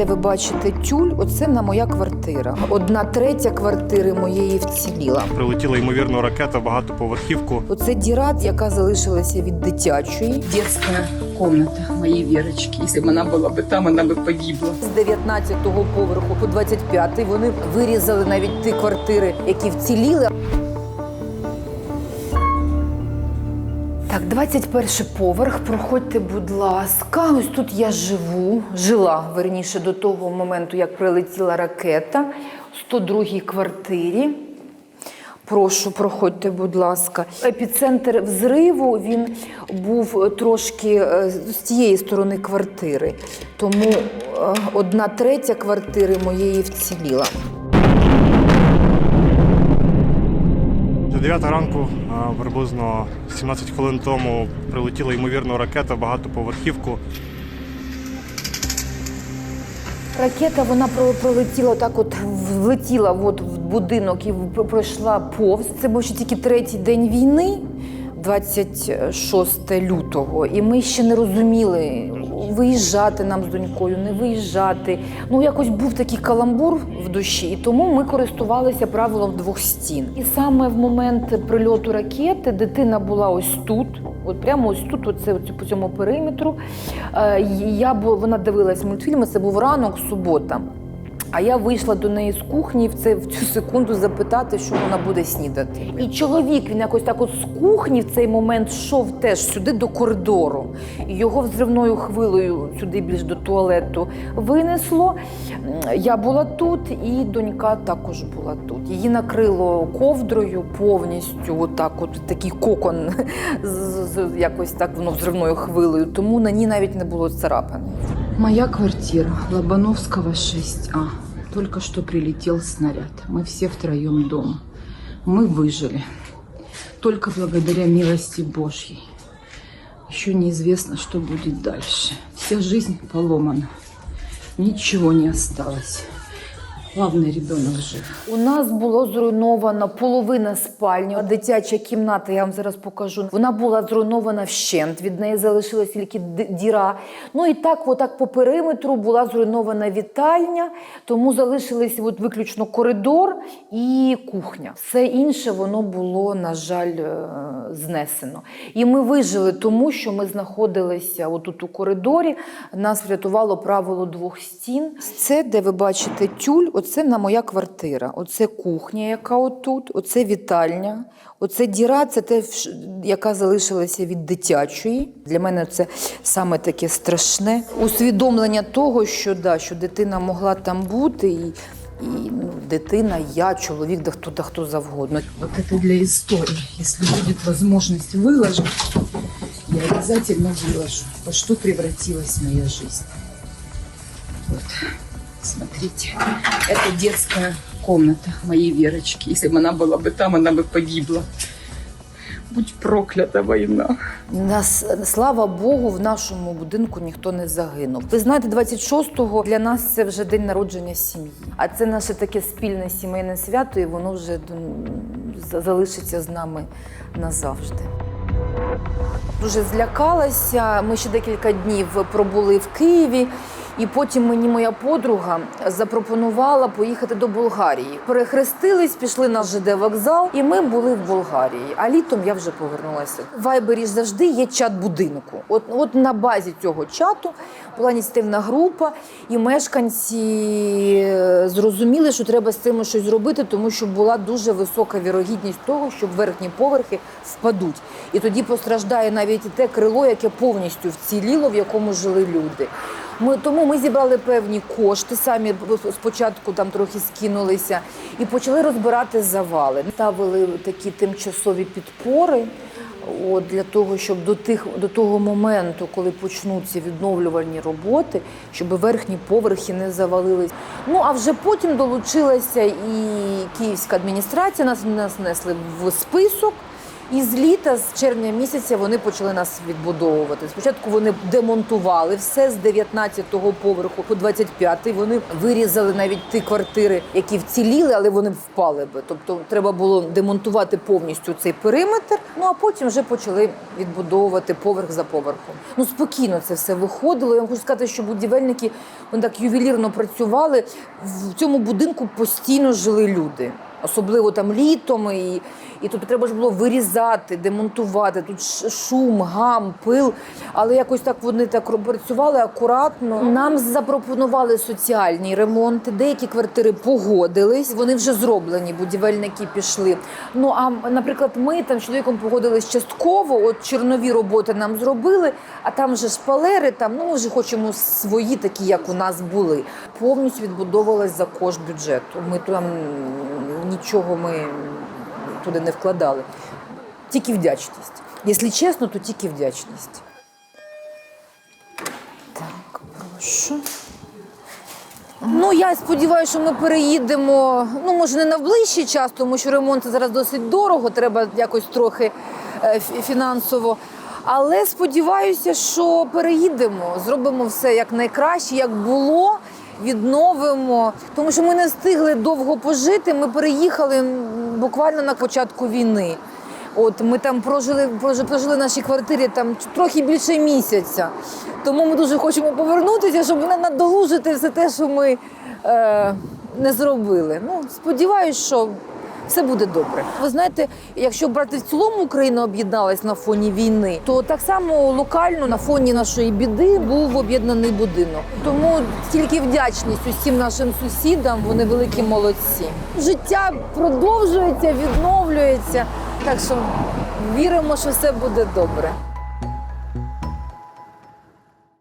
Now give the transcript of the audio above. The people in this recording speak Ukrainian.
де ви бачите тюль, оце на моя квартира. Одна третя квартири моєї вціліла. Прилетіла ймовірно ракета в багатоповерхівку. Оце діра, яка залишилася від дитячої. детская комната моей Верочки. Если бы она была бы там, она бы погибла. З 19-го поверху по 25-й вони вирізали навіть ті квартири, які вціліли. Так, 21 поверх. Проходьте, будь ласка. Ось тут я живу. Жила верніше до того моменту, як прилетіла ракета в 102-й квартирі. Прошу, проходьте, будь ласка. Епіцентр взриву він був трошки е, з тієї сторони квартири, тому е, одна третя квартири моєї вціліла. 9 ранку, приблизно 17 хвилин тому, прилетіла ймовірно ракета багатоповерхівку. Ракета вона про- пролетіла так, от влетіла от в будинок і пройшла повз. Це був ще тільки третій день війни, 26 лютого. І ми ще не розуміли, виїжджати нам з донькою, не виїжджати. Ну якось був такий каламбур в душі, і тому ми користувалися правилом двох стін. І саме в момент прильоту ракети дитина була ось тут. От прямо ось тут, оце, по цьому периметру. Е, я бо вона дивилась мультфільми, це був ранок, субота. А я вийшла до неї з кухні в, це, в цю секунду запитати, що вона буде снідати. І чоловік він якось так от з кухні в цей момент йшов теж сюди до коридору. І його взривною хвилею сюди більш до туалету винесло. Я була тут, і донька також була тут. Її накрило ковдрою повністю, отак, от такий кокон, якось так воно взривною хвилею. Тому на ній навіть не було царапини. Моя квартира, Лобановского 6А. Только что прилетел снаряд. Мы все втроем дома. Мы выжили. Только благодаря милости Божьей. Еще неизвестно, что будет дальше. Вся жизнь поломана. Ничего не осталось. Главное, ребенок жив. У нас було зруйновано половина спальні. Дитяча кімната, я вам зараз покажу. Вона була зруйнована вщент. Від неї залишилась тільки діра. Ну і так, отак по периметру була зруйнована вітальня, тому залишились от виключно коридор і кухня. Все інше воно було, на жаль, е, знесено. І ми вижили, тому що ми знаходилися отут у коридорі. Нас врятувало правило двох стін. Це, де ви бачите тюль, оце на моя квартира. Оце кухня, яка отут, оце вітальня, оце діра, це те, вш- яка залишилася від дитячої. Для мене це саме таке страшне усвідомлення того, що, да, що дитина могла там бути. І, і ну, дитина, я, чоловік, да хто, да хто завгодно. Вот это для истории. Если будет возможность выложить, я обязательно выложу, во что превратилась моя жизнь. Вот, смотрите. Это детская комната моей Верочки. Если бы она была бы там, она бы погибла. Будь проклята война. Нас слава Богу, в нашому будинку ніхто не загинув. Ви знаєте, 26-го для нас це вже день народження сім'ї. А це наше таке спільне сімейне свято, і воно вже м, за- залишиться з нами назавжди. Дуже злякалася. Ми ще декілька днів пробули в Києві. І потім мені моя подруга запропонувала поїхати до Болгарії. Перехрестились, пішли на ЖД вокзал, і ми були в Болгарії. А літом я вже повернулася. В Вайбері завжди є чат будинку. От, от на базі цього чату була ініціативна група, і мешканці е, зрозуміли, що треба з цим щось зробити, тому що була дуже висока вірогідність того, що верхні поверхи впадуть. І тоді постраждає навіть те крило, яке повністю вціліло, в якому жили люди. Ми, тому ми зібрали певні кошти, самі спочатку там трохи скинулися і почали розбирати завали. Ставили такі тимчасові підпори от, для того, щоб до, тих, до того моменту, коли почнуться відновлювальні роботи, щоб верхні поверхи не завалились. Ну а вже потім долучилася і київська адміністрація, нас, нас внесли в список. І з літа, з червня місяця, вони почали нас відбудовувати. Спочатку вони демонтували все з 19-го поверху по 25-й. Вони вирізали навіть ті квартири, які вціліли, але вони впали би. Тобто треба було демонтувати повністю цей периметр. Ну а потім вже почали відбудовувати поверх за поверхом. Ну спокійно це все виходило. Я вам хочу сказати, що будівельники вони так ювелірно працювали. В цьому будинку постійно жили люди. Особливо там літом, і, і тут треба ж було вирізати, демонтувати. Тут шум, гам, пил. Але якось так вони так працювали акуратно. Нам запропонували соціальні ремонти. Деякі квартири погодились. Вони вже зроблені. Будівельники пішли. Ну а наприклад, ми там з чоловіком погодились частково. От чернові роботи нам зробили, а там вже шпалери. Там ну ми вже хочемо свої, такі як у нас були. Повністю відбудовувалась за кошт бюджету. Ми там нічого ми туди не вкладали. Тільки вдячність. Якщо чесно, то тільки вдячність. Так, прошу. Ну, я сподіваюся, що ми переїдемо. Ну, може, не на ближчий час, тому що ремонт зараз досить дорого, треба якось трохи е, фінансово. Але сподіваюся, що переїдемо, зробимо все як найкраще, як було, відновимо. Тому що ми не встигли довго пожити. Ми переїхали буквально на початку війни. От ми там прожили, прожили, в нашій квартирі там трохи більше місяця. Тому ми дуже хочемо повернутися, щоб не надолужити все те, що ми е, не зробили. Ну, сподіваюсь, що все буде добре. Ви знаєте, якщо брати в цілому Україна об'єдналась на фоні війни, то так само локально на фоні нашої біди був об'єднаний будинок. Тому тільки вдячність усім нашим сусідам, вони великі молодці. Життя продовжується, відновлюється. Так що віримо, що все буде добре.